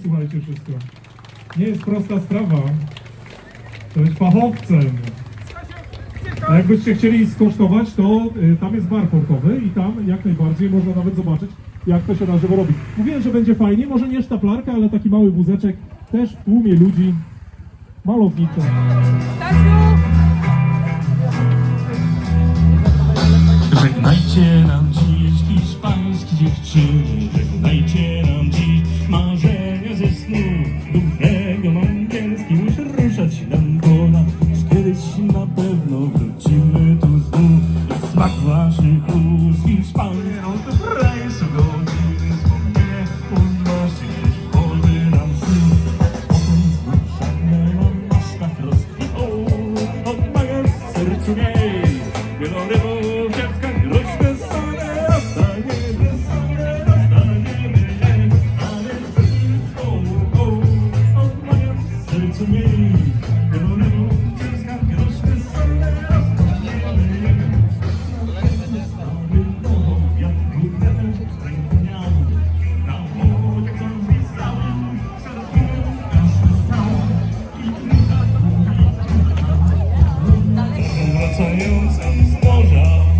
Słuchajcie wszystko. Nie jest prosta sprawa. To być fachowcem. A jakbyście chcieli skosztować, to y, tam jest bar portowy i tam jak najbardziej można nawet zobaczyć, jak to się na żywo robi. Mówiłem, że będzie fajnie, może nie sztaplarka, ale taki mały wózeczek też w tłumie ludzi. Malowniczo. Żegnajcie nam dziś dziewczyny, żegnajcie Waszych ust hiszpańską to prajsu godziny, wspomnienie unosi gdzieś w głowy nam tak rozkwitł, odmaga sercu jej. Wielone wówczas groźne same ostaniemy, same ostaniemy, ale o. już sam zdążał